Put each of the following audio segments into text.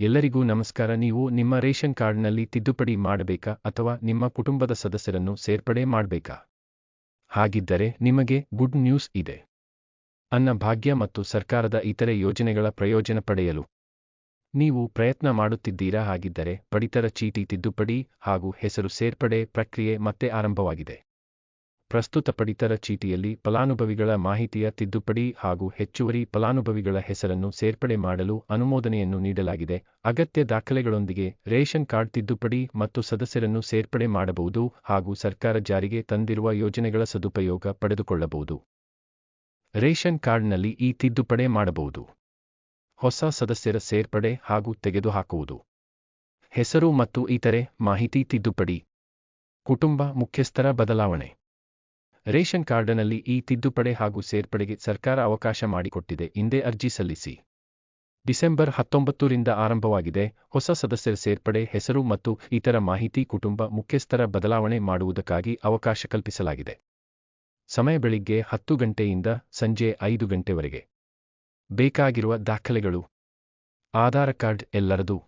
ಎಲ್ಲರಿಗೂ ನಮಸ್ಕಾರ. ನೀವು ನಿಮ್ಮ ರೇಷನ್ ಕಾರ್ಡ್ನಲ್ಲಿ ತಿದ್ದುಪಡಿ ಮಾಡಬೇಕಾ ಅಥವಾ ನಿಮ್ಮ ಕುಟುಂಬದ ಸದಸ್ಯರನ್ನು ಸೇರ್ಪಡೆ ಮಾಡಬೇಕಾ? ಹಾಗಿದ್ದರೆ ನಿಮಗೆ ಗುಡ್ ನ್ಯೂಸ್ ಇದೆ. ಅನ್ನ ಭಾಗ್ಯ ಮತ್ತು ಸರ್ಕಾರದ ಇತರೆ ಯೋಜನೆಗಳ ಪ್ರಯೋಜನ ಪಡೆಯಲು ನೀವು ಪ್ರಯತ್ನ ಮಾಡುತ್ತಿದ್ದೀರಾ? ಹಾಗಿದ್ದರೆ ಪಡಿತರ ಚೀಟಿ ತಿದ್ದುಪಡಿ ಹಾಗೂ ಹೆಸರು ಸೇರ್ಪಡೆ ಪ್ರಕ್ರಿಯೆ ಮತ್ತೆ ಆರಂಭವಾಗಿದೆ. ಪ್ರಸ್ತುತ ಪಡಿತರ ಚೀಟಿಯಲ್ಲಿ ಫಲಾನುಭವಿಗಳ ಮಾಹಿತಿಯ ತಿದ್ದುಪಡಿ ಹಾಗೂ ಹೆಚ್ಚುವರಿ ಫಲಾನುಭವಿಗಳ ಹೆಸರನ್ನು ಸೇರ್ಪಡೆ ಮಾಡಲು ಅನುಮೋದನೆಯನ್ನು ನೀಡಲಾಗಿದೆ. ಅಗತ್ಯ ದಾಖಲೆಗಳೊಂದಿಗೆ ರೇಷನ್ ಕಾರ್ಡ್ ತಿದ್ದುಪಡಿ ಮತ್ತು ಸದಸ್ಯರನ್ನು ಸೇರ್ಪಡೆ ಮಾಡಬಹುದು ಹಾಗೂ ಸರ್ಕಾರ ಜಾರಿಗೆ ತಂದಿರುವ ಯೋಜನೆಗಳ ಸದುಪಯೋಗ ಪಡೆದುಕೊಳ್ಳಬಹುದು. ರೇಷನ್ ಕಾರ್ಡ್ನಲ್ಲಿ ಈ ತಿದ್ದುಪಡಿ ಮಾಡಬಹುದು. ಹೊಸ ಸದಸ್ಯರ ಸೇರ್ಪಡೆ ಹಾಗೂ ತೆಗೆದುಹಾಕುವುದು. ಹೆಸರು ಮತ್ತು ಇತರೆ ಮಾಹಿತಿ ತಿದ್ದುಪಡಿ. ಕುಟುಂಬ ಮುಖ್ಯಸ್ಥರ ಬದಲಾವಣೆ. ರೇಷನ್ ಕಾರ್ಡ್ನಲ್ಲಿ ಈ ತಿದ್ದುಪಡೆ ಹಾಗೂ ಸೇರ್ಪಡೆಗೆ ಸರ್ಕಾರ ಅವಕಾಶ ಮಾಡಿಕೊಟ್ಟಿದೆ, ಹಿಂದೆ ಅರ್ಜಿ ಸಲ್ಲಿಸಿ. ಡಿಸೆಂಬರ್ ಹತ್ತೊಂಬತ್ತರಿಂದ ಆರಂಭವಾಗಿದೆ. ಹೊಸ ಸದಸ್ಯರ ಸೇರ್ಪಡೆ, ಹೆಸರು ಮತ್ತು ಇತರ ಮಾಹಿತಿ, ಕುಟುಂಬ, ಮುಖ್ಯಸ್ಥರ ಬದಲಾವಣೆ ಮಾಡುವುದಕ್ಕಾಗಿ ಅವಕಾಶ ಕಲ್ಪಿಸಲಾಗಿದೆ. ಸಮಯ ಬೆಳಿಗ್ಗೆ ಹತ್ತು ಗಂಟೆಯಿಂದ ಸಂಜೆ ಐದು ಗಂಟೆವರೆಗೆ. ಬೇಕಾಗಿರುವ ದಾಖಲೆಗಳು. ಆಧಾರ ಕಾರ್ಡ್ ಎಲ್ಲರದು.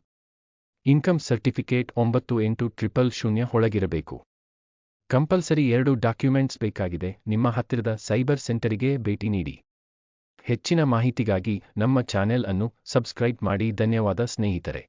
ಇನ್ಕಮ್ ಸರ್ಟಿಫಿಕೇಟ್ ಒಂಬತ್ತು ಎಂಟು ಟ್ರಿಪಲ್ ಶೂನ್ಯ ಒಳಗಿರಬೇಕು. ಕಂಪಲ್ಸರಿ ಎರಡು ಡಾಕ್ಯುಮೆಂಟ್ಸ್ ಬೇಕಾಗಿದೆ. ನಿಮ್ಮ ಹತ್ತಿರದ ಸೈಬರ್ ಸೆಂಟರಿಗೆ ಭೇಟಿ ನೀಡಿ. ಹೆಚ್ಚಿನ ಮಾಹಿತಿಗಾಗಿ ನಮ್ಮ ಚಾನೆಲ್ ಅನ್ನು ಸಬ್ಸ್ಕ್ರೈಬ್ ಮಾಡಿ. ಧನ್ಯವಾದ ಸ್ನೇಹಿತರೆ.